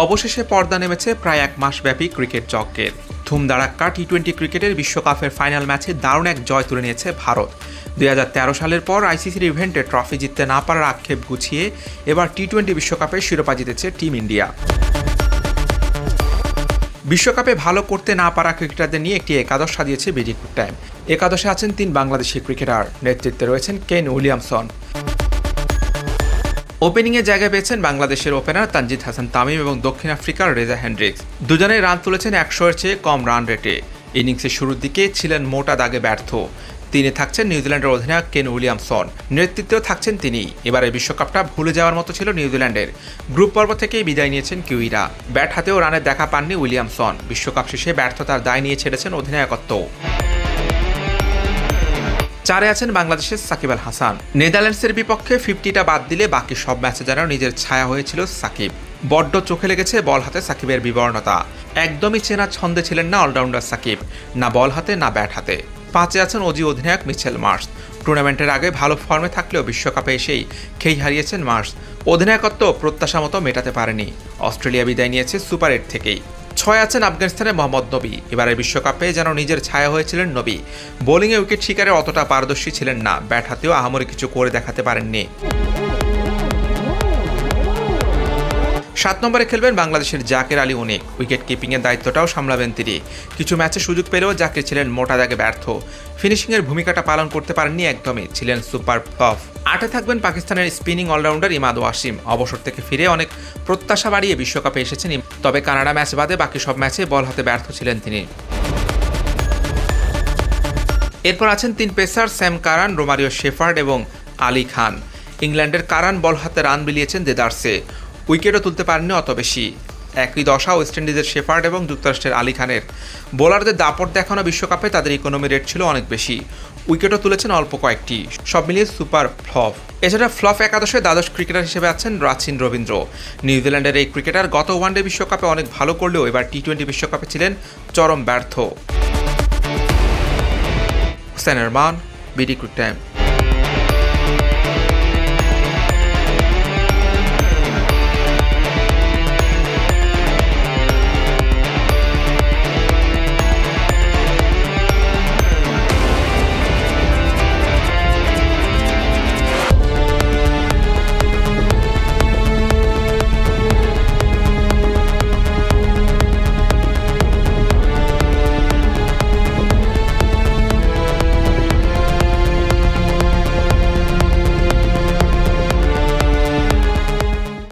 অবশেষে পর্দা নেমেছে প্রায় এক মাসব্যাপী ক্রিকেট যজ্ঞের ধুমধাড়াক্কা টি টোয়েন্টি ক্রিকেটের বিশ্বকাপের ফাইনাল ম্যাচে দারুণ এক জয় তুলে নিয়েছে ভারত। দু হাজার তেরো সালের পর আইসিসির ইভেন্টে ট্রফি জিততে না পারার আক্ষেপ গুছিয়ে এবার টি টোয়েন্টি বিশ্বকাপে শিরোপা জিতেছে টিম ইন্ডিয়া। বিশ্বকাপে ভালো করতে না পারা ক্রিকেটারদের নিয়ে একটি একাদশ সাজিয়েছে বিজি গুড টাইম একাদশে আছেন তিন বাংলাদেশি ক্রিকেটার। নেতৃত্বে রয়েছেন কেন উইলিয়ামসন। ওপেনিংয়ে জায়গা পেয়েছেন বাংলাদেশের ওপেনার তানজিদ হাসান তামিম এবং দক্ষিণ আফ্রিকার রেজা হ্যান্ড্রিক্স দুজনেই রান তুলেছেন একশো এর চেয়ে কম রান রেটে ইনিংসের শুরুর দিকে ছিলেন মোটা দাগে ব্যর্থ। তিনি থাকছেন নিউজিল্যান্ডের অধিনায়ক কেন উইলিয়ামসন। নেতৃত্বেও থাকছেন তিনি। এবারে বিশ্বকাপটা ভুলে যাওয়ার মতো ছিল নিউজিল্যান্ডের। গ্রুপ পর্ব থেকেই বিদায় নিয়েছেন কিউইরা। ব্যাট হাতেও রানের দেখা পাননি উইলিয়ামসন। বিশ্বকাপ শেষে ব্যর্থতার দায় নিয়ে ছেড়েছেন অধিনায়কত্ব চারে আছেন বাংলাদেশের সাকিব আল হাসান। নেদারল্যান্ডসের বিপক্ষে ফিফটিটা বাদ দিলে বাকি সব ম্যাচে যেন নিজের ছায়া হয়েছিল সাকিব। বড্ড চোখে লেগেছে বল হাতে সাকিবের বিবর্ণতা। একদমই চেনা ছন্দে ছিলেন না অলরাউন্ডার সাকিব, না বল হাতে, না ব্যাট হাতে। পাঁচে আছেন অজি অধিনায়ক মিচেল মার্স টুর্নামেন্টের আগে ভালো ফর্মে থাকলেও বিশ্বকাপে এসেই খেই হারিয়েছেন মার্স অধিনায়কত্ব প্রত্যাশা মতো মেটাতে পারেনি। অস্ট্রেলিয়া বিদায় নিয়েছে সুপার এইট থেকেই। ছয় আছেন আফগানিস্তানের মোহাম্মদ নবী। এবারের বিশ্বকাপে যেন নিজের ছায়া হয়েছিলেন নবী। বোলিংয়ে উইকেট শিকারে অতটা পারদর্শী ছিলেন না। ব্যাট হাতেও আহামরি কিছু করে দেখাতে পারেননি। সাত নম্বরে খেলবেন বাংলাদেশের জাকের আলী অনেক উইকেট কিপিংয়ের দায়িত্বটাও সামলাবেন তিনি। কিছু ম্যাচে সুযোগ পেলেও জাকির ছিলেন মোটা দাগে ব্যর্থ। ফিনিশিংয়ের ভূমিকাটা পালন করতে পারেননি একদমই, ছিলেন সুপার ফ্লফ আটে থাকবেন পাকিস্তানের স্পিনিং অলরাউন্ডার ইমাদ ওয়াসিম। অবসর থেকে ফিরে অনেক প্রত্যাশা বাড়িয়ে বিশ্বকাপে এসেছেন তবে কানাডা ম্যাচ বাদে বাকি সব ম্যাচে বল হাতে ব্যর্থ ছিলেন তিনি। এরপর আছেন তিন pacer Sam Curran, Romario Shepherd এবং আলী খান। ইংল্যান্ডের কারান বল হাতে রান বিলিয়েছেন দেদার্সে। উইকেটও তুলতে পারেননি, অত বেশি একই দশা ওয়েস্ট ইন্ডিজের শেফার্ড এবং যুক্তরাষ্ট্রের আলী খানের। বোলারদের দাপট দেখানো বিশ্বকাপে তাদের ইকোনমি রেট ছিল অনেক বেশি। উইকেটও তুলেছেন অল্প কয়েকটি। সব মিলিয়ে সুপার ফ্লপ এছাড়া ফ্লপ একাদশে দ্বাদশ ক্রিকেটার হিসেবে আছেন রাচিন রবীন্দ্র। নিউজিল্যান্ডের এই ক্রিকেটার গত ওয়ানডে বিশ্বকাপে অনেক ভালো করলেও এবার টি টোয়েন্টি বিশ্বকাপে ছিলেন চরম ব্যর্থ। Hussain Rahman BD cric time